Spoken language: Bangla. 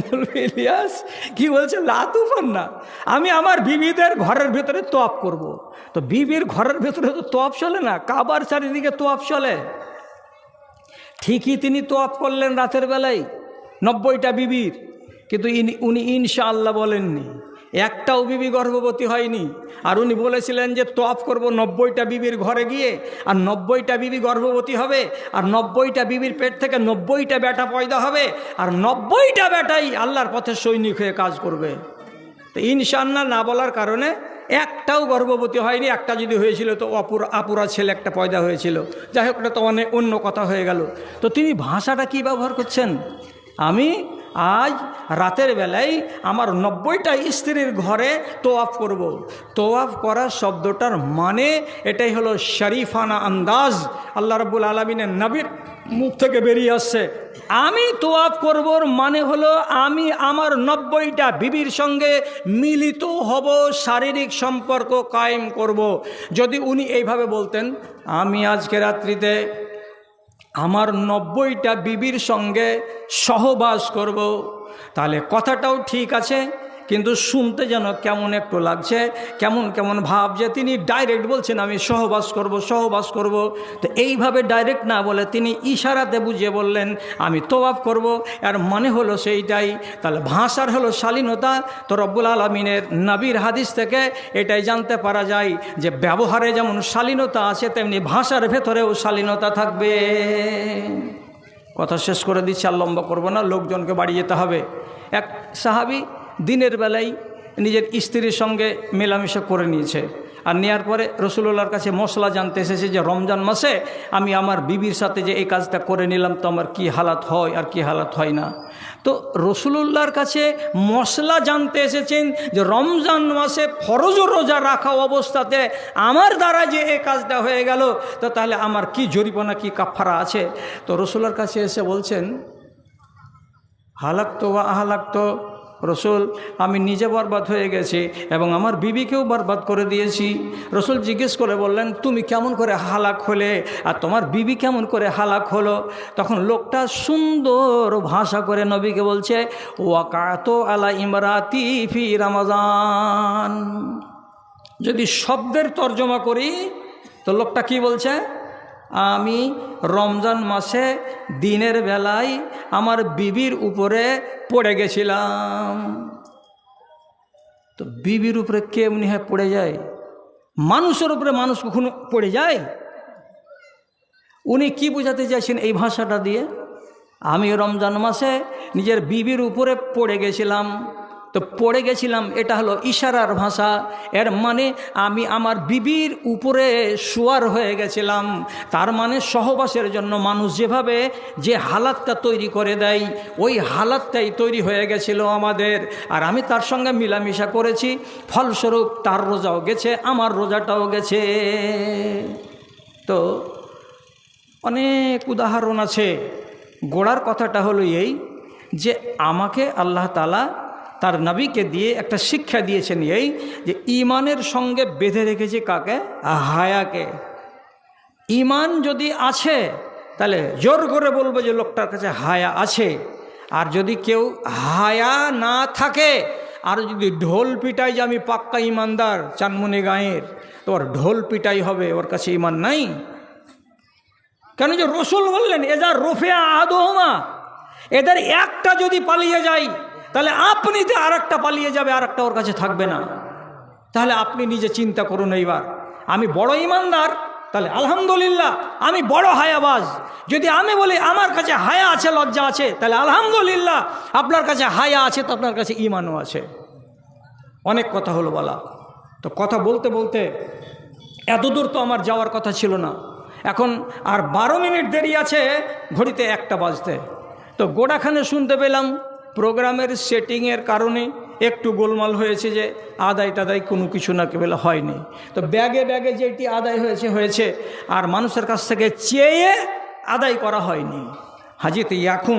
মৌলভী ইলিয়াস, কি বলছে? লাতুফান না। আমি আমার বিবিদের ঘরের ভেতরে তোয়াপ করব। তো বিবির ঘরের ভেতরে তো তোয়াপ চলে না, কাবার চারিদিকে তোয়াপ চলে। ঠিকই তিনি তোয়াপ করলেন রাতের বেলায়, নব্বইটা বিবির, কিন্তু উনি ইনশাআল্লাহ বলেননি। একটাও বিবি গর্ভবতী হয়নি। আর উনি বলেছিলেন যে তোয়াপ করব নব্বইটা বিবির ঘরে গিয়ে, আর নব্বইটা বিবি গর্ভবতী হবে, আর নব্বইটা বিবির পেট থেকে নব্বইটা বেটা পয়দা হবে, আর নব্বইটা বেটাই আল্লাহর পথে সৈনিক হয়ে কাজ করবে। তো ইনশাল্লাহ না বলার কারণে একটাও গর্ভবতী হয়নি, একটা যদি হয়েছিল তো অপুর, আপুরা ছেলে একটা পয়দা হয়েছিল। যাই হোক এটা তো অনেক অন্য কথা হয়ে গেল। তো তিনি ভাষাটা কি ব্যবহার করছেন? আমি আজ রাতের বেলায় আমার নব্বইটা স্ত্রীর ঘরে তোয়াফ করব। তোয়াফ করা শব্দটার মানে এটাই হলো শরীফানা আন্দাজ আল্লাহ রব্বুল আলমিনের নবীর মুখ থেকে বেরিয়ে আসছে আমি তোয়াফ করবর মানে হলো আমি আমার নব্বইটা বিবির সঙ্গে মিলিত হব, শারীরিক সম্পর্ক কায়েম করব। যদি উনি এইভাবে বলতেন, আমি আজকে রাত্রিতে আমার নব্বইটা বিবির সঙ্গে সহবাস করব। তাহলে কথাটাও ঠিক আছে কিন্তু শুনতে যেন কেমন একটু লাগছে, কেমন কেমন ভাব যে তিনি ডাইরেক্ট বলছেন, আমি সহবাস করব সহবাস করব। তো এইভাবে ডাইরেক্ট না বলে তিনি ইশারাতে বুঝিয়ে বললেন, আমি তোয়াব করব। আর মানে হলো সেইটাই। তাহলে ভাষার হলো শালীনতা। তো রব্বুল আলমিনের নবীর হাদিস থেকে এটাই জানতে পারা যায় যে ব্যবহারে যেমন শালীনতা আছে, তেমনি ভাষার ভেতরেও শালীনতা থাকবে। কথা শেষ করে দিচ্ছি, আর লম্বা করব না, লোকজনকে বাড়ি যেতে হবে। এক সাহাবি দিনের বেলায় নিজের স্ত্রীর সঙ্গে মেলামেশা করে নিয়েছে। আর নেওয়ার পরে রসুল্লাহর কাছে মশলা জানতে এসেছে যে রমজান মাসে আমি আমার বিবির সাথে যে এই কাজটা করে নিলাম তো আমার কী হালাত হয় আর কি হালাত হয় না। তো রসুলুল্লাহর কাছে মশলা জানতে এসেছেন যে রমজান মাসে ফরজ রোজা রাখা অবস্থাতে আমার দ্বারা যে এই কাজটা হয়ে গেল, তো তাহলে আমার কি জরিমানা, কি কাফারা আছে? তো রসুলার কাছে এসে বলছেন, হালাক্ত বা আহালাক্ত রসুল, আমি নিজে বরবাদ হয়ে গেছি এবং আমার বিবিকেও বরবাদ করে দিয়েছি। রসুল জিজ্ঞেস করে বললেন, তুমি কেমন করে হালাক হলে আর তোমার বিবি কেমন করে হালাক হলো? তখন লোকটা সুন্দর ভাষা করে নবীকে বলছে, ওয়াকাত আলা ইমরাতি ফি রামাজান। যদি শব্দের তর্জমা করি, তো লোকটা কি বলছে? আমি রমজান মাসে দিনের বেলায় আমার বিবির উপরে পড়ে গেছিলাম। তো বিবির উপরে কে এমনি হয় পড়ে যায়? মানুষের উপরে মানুষ কখনো পড়ে যায়? উনি কি বোঝাতে চাইছেন এই ভাষাটা দিয়ে? আমি রমজান মাসে নিজের বিবির উপরে পড়ে গেছিলাম। তো পড়ে গেছিলাম, এটা হলো ইশারার ভাষা। এর মানে আমি আমার বিবির উপরে শোয়ার হয়ে গেছিলাম। তার মানে সহবাসের জন্য মানুষ যেভাবে যে হালাতটা তৈরি করে দেয়, ওই হালাতটাই তৈরি হয়ে গেছিল আমাদের। আর আমি তার সঙ্গে মিলামিশা করেছি, ফলস্বরূপ তার রোজাও গেছে, আমার রোজাটাও গেছে। তো অনেক উদাহরণ আছে। গোড়ার কথাটা হলো এই যে আমাকে আল্লাহ তালা তার নবীকে দিয়ে একটা শিক্ষা দিয়েছেন এই যে ইমানের সঙ্গে বেঁধে রেখেছে কাকে? হায়াকে। ইমান যদি আছে, তাহলে জোর করে বলব যে লোকটার কাছে হায়া আছে। আর যদি কেউ হায়া না থাকে, আর যদি ঢোল পিটাই যে আমি পাক্কা ইমানদার চানমনি গাঁয়ের, তো ওর ঢোল পিটাই হবে, ওর কাছে ইমান নাই? কেন যে রসুল বললেন এজার রোফে আদোহমা এদের একটা যদি পালিয়ে যায় তাহলে আপনিতে আর একটা পালিয়ে যাবে আর একটা ওর কাছে থাকবে না। তাহলে আপনি নিজে চিন্তা করুন এইবার। আমি বড় ইমানদার, তাহলে আলহামদুলিল্লাহ, আমি বড় হায়াবাজ। যদি আমি বলি আমার কাছে হায়া আছে, লজ্জা আছে, তাহলে আলহামদুলিল্লাহ, আপনার কাছে হায়া আছে, তো আপনার কাছে ইমানও আছে। অনেক কথা হলো বলা। তো কথা বলতে বলতে এত দূর তো আমার যাওয়ার কথা ছিল না। এখন আর বারো মিনিট দেরি আছে ঘড়িতে একটা বাজতে। তো গোড়াখানে শুনতে পেলাম প্রোগ্রামের সেটিংয়ের কারণে একটু গোলমাল হয়েছে যে আদায় টাদায় কোনো কিছু না কেবল হয়নি। তো ব্যাগে ব্যাগে যেটি আদায় হয়েছে হয়েছে, আর মানুষের কাছ থেকে চেয়ে আদায় করা হয়নি। হাজিতে এখন